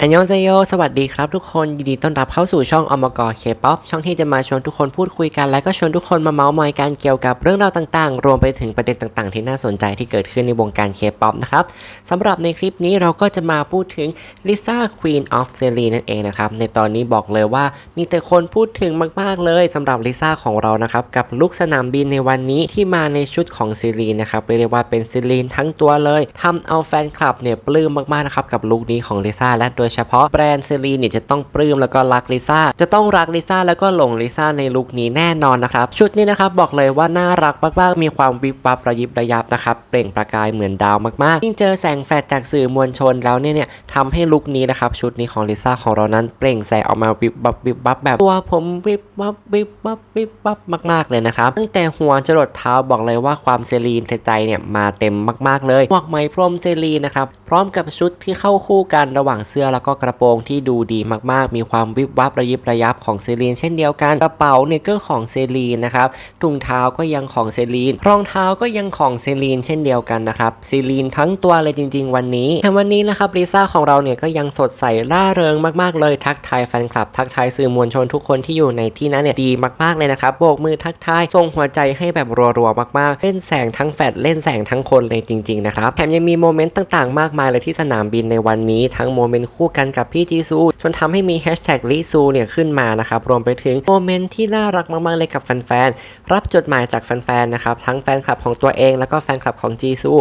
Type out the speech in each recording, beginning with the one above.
อันยองเซโย สวัสดีครับทุกคน ยินดีต้อนรับเข้าสู่ช่องอมกอเคป๊อปช่องที่จะมาชวนทุกคนพูดคุยกัน และก็ชวนทุกคนมาเมาส์มอยกันเกี่ยวกับเรื่องราวต่างๆ รวมไปถึงประเด็นต่างๆ ที่น่าสนใจที่เกิดขึ้นในวงการเคป๊อปนะครับสำหรับในคลิปนี้เราก็จะมาพูดถึงลิซ่า Queen of s e r i นั่นเองนะครับ ในตอนนี้บอกเลยว่ามีแต่คนพูดถึงมากๆเลยสำหรับลิซ่าของเรานะครับกับลุคสนามบินในวันนี้ที่มาในชุดของซีรีนนะครับเรียกว่าเป็นซีรีนทั้งตัวเลยทำเอาแฟนคลับเนี่ยปลื้มมากๆนะครับกับลุคนี้ของลิซ่าและโดยเฉพาะแบรนด์เซรีนเนี่ยจะต้องปลื้มแล้วก็รักลิซ่าจะต้องรักลิซ่าแล้วก็หลงลิซ่าในลุคนี้แน่นอนนะครับ ชุดนี้นะครับบอกเลยว่าน่ารักมากๆมีความวิบวับระยิบระยับนะครับเปล่งประกายเหมือนดาวมากๆยิ่งเจอแสงแฟลชจากสื่อมวลชนแล้วเนี่ยเนี่ยทำให้ลุคนี้นะครับชุดนี้ของลิซ่าของเรานั้นเปล่งแสงออกมาวิบวับวิบวับแบบตัวผมวิบวับวิบวับวิบวับมาก ๆเลยนะครับตั้งแต่หัวจรดเท้าบอกเลยว่าความเซรีนใจเนี่ยมาเต็มมาก ๆ เลยหมวกไหมพรมเซรีนนะครับพร้อมกับชุดที่เข้าคู่กันระหว่างเสื้อแล้วก็กระโปรงที่ดูดีมากๆ มีความวิบวับระยิบระยับของเซรีนเช่นเดียวกัน กระเป๋าเนี่ยก็ของเซรีนนะครับ ถุงเท้าก็ยังของเซรีน รองเท้าก็ยังของเซรีนเช่นเดียวกันนะครับ เซรีนทั้งตัวเลยจริง ๆ วันนี้แต่วันนี้นะครับลิซ่าของเราเนี่ยก็ยังสดใสร่าเริงมากๆ เลย ทักทายแฟนคลับ ทักทายสื่อมวลชนทุกคนที่อยู่ในที่นั้นเนี่ยดีมากๆเลยนะครับ โบกมือทักทายส่งหัวใจให้แบบรัวๆมากๆ เล่นแสงทั้งแฟลชเล่นแสงทั้งคนเลยจริงๆนะครับ แถมยังมีโมเมนต์ต่างๆ มากมายเลยที่สนามบินในวันนี้ทั้งโมเมนต์คู่กันกับพี่จีซูจนทำให้มีแฮชแท็กลิซูเนี่ยขึ้นมานะครับรวมไปถึงโมเมนต์ที่น่ารักมากๆเลยกับแฟนๆรับจดหมายจากแฟนๆนะครับทั้งแฟนคลับของตัวเอง แล้วก็แฟนคลับของจีซู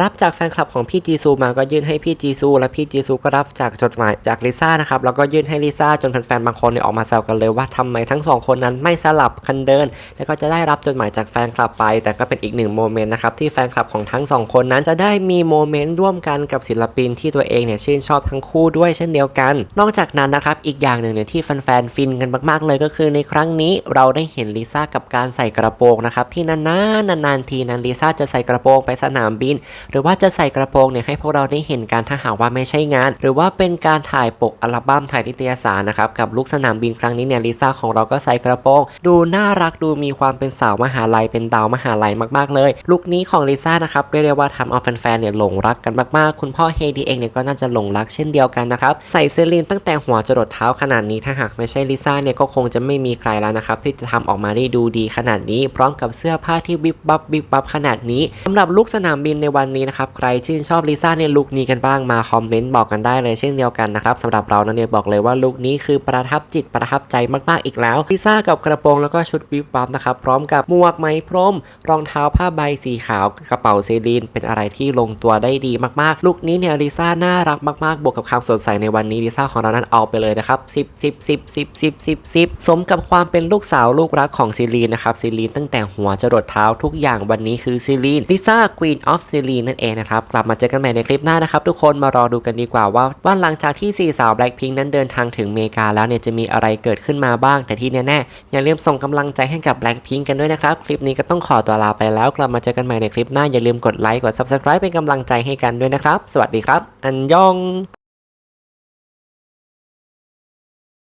รับจากแฟนคลับของพี่จีซูมาก็ยื่นให้พี่จีซูและพี่จีซูก็รับจากจดหมายจากลิซ่านะครับแล้วก็ยื่นให้ลิซ่าจนแฟนๆบางคนเนี่ยออกมาแซวกันเลยว่าทำไมทั้งสองคนนั้นไม่สลับคันเดิน แล้วก็จะได้รับจดหมายจากแฟนคลับไป แต่ก็เป็นอีกหนึ่งโมเมนต์นะครับที่แฟนคลับของทั้งสองคนนั้นจะได้มีโมเมนต์ร่วมกันกับศิลปินที่ตัวเองเนี่ยชื่นชอบทั้งคู่ด้วยเช่นเดียวกัน นอกจากนั้นนะครับอีกอย่างหนึ่งเนี่ยที่แฟนๆฟินกันมากๆเลยก็คือในครั้งนี้เราได้เห็นลิซ่ากับการใส่กระโปรงนะครับที่นานๆนานๆทีนั้นลิซ่าจะใส่กระโปรงไปสนามบิน หรือว่าจะใส่กระโปรงเนี่ยให้พวกเราได้เห็นการถ้าหากว่าไม่ใช่งาน หรือว่าเป็นการถ่ายปกอัลบั้มถ่ายนิตยสารนะครับกับลุกสนามบินครั้งนี้เนี่ยลิซ่าของเราก็ใส่กระโปรงดูน่ารักดูมีความเป็นสาวมหาลัยเป็นดาวมหาลัยมากๆเลยลุคนี้ของลิซ่านะครับเรียกได้ว่าทำเอาแฟนๆเนี่ยหลงรักกันมากๆ คุณพ่อเฮดีเองเนี่ยก็น่าจะหลงรักเช่นเดียวกันนะครับ ใส่เซรีนตั้งแต่หัวจรดเท้าขนาดนี้ถ้าหากไม่ใช่ลิซ่าเนี่ยก็คงจะไม่มีใครแล้วนะครับ ที่จะทำออกมาได้ดูดีขนาดนี้ พร้อมกับเสื้อผ้าที่วิบวับวิบวับขนาดนี้สำหรับลุคสนามบินในวันนี้นะครับ ใครชื่นชอบลิซ่าในลุคนี้กันบ้างมาคอมเมนต์บอกกันได้เลยเช่นเดียวกันนะครับสำหรับเราเนี่ยบอกเลยว่าลุคนี้คือประทับจิตประทับใจมากๆอีกแล้วลิซ่ากับกระโปรงแล้วก็ชุดวิบวับนะครับพร้อมกับหมวกไหมพรม รองเท้าผ้าใบสีขาวกระเป๋าเซรีนเป็นอะไรที่ลงตัวได้ดีมากๆลุคนี้เนี่ยลิซ่าน่ารักมากๆบวกกับความสดใสในวันนี้ลิซ่าของเรานั้นเอาไปเลยนะครับ10 10 10 10 10 10 10สมกับความเป็นลูกสาวลูกรักของซีรีนนะครับซีรีนตั้งแต่หัวจรดเท้าทุกอย่างวันนี้คือซีรีนลิซ่า Queen of ซีรีนนั่นเองนะครับกลับมาเจอกันใหม่ในคลิปหน้านะครับทุกคนมารอดูกันดีกว่าว่าว่าหลังจากที่สี่สาว Blackpink นั้นเดินทางถึงเมกาแล้วเนี่ยจะมีอะไรเกิดขึ้นมาบ้าง แต่ที่แน่ๆอย่าลืมส่งกำลังใจให้กับ Blackpink กันด้วยนะครับคลิปนี้ก็ต้องขอตัวลาไปแล้ว กลับมาเจอกันใหม่ในคลิปหน้าอย่าลืมกดไลค์กด Subscribe เป็นกำลังใจให้กันด้วยนะครับ สวัสดีครับ อันยอง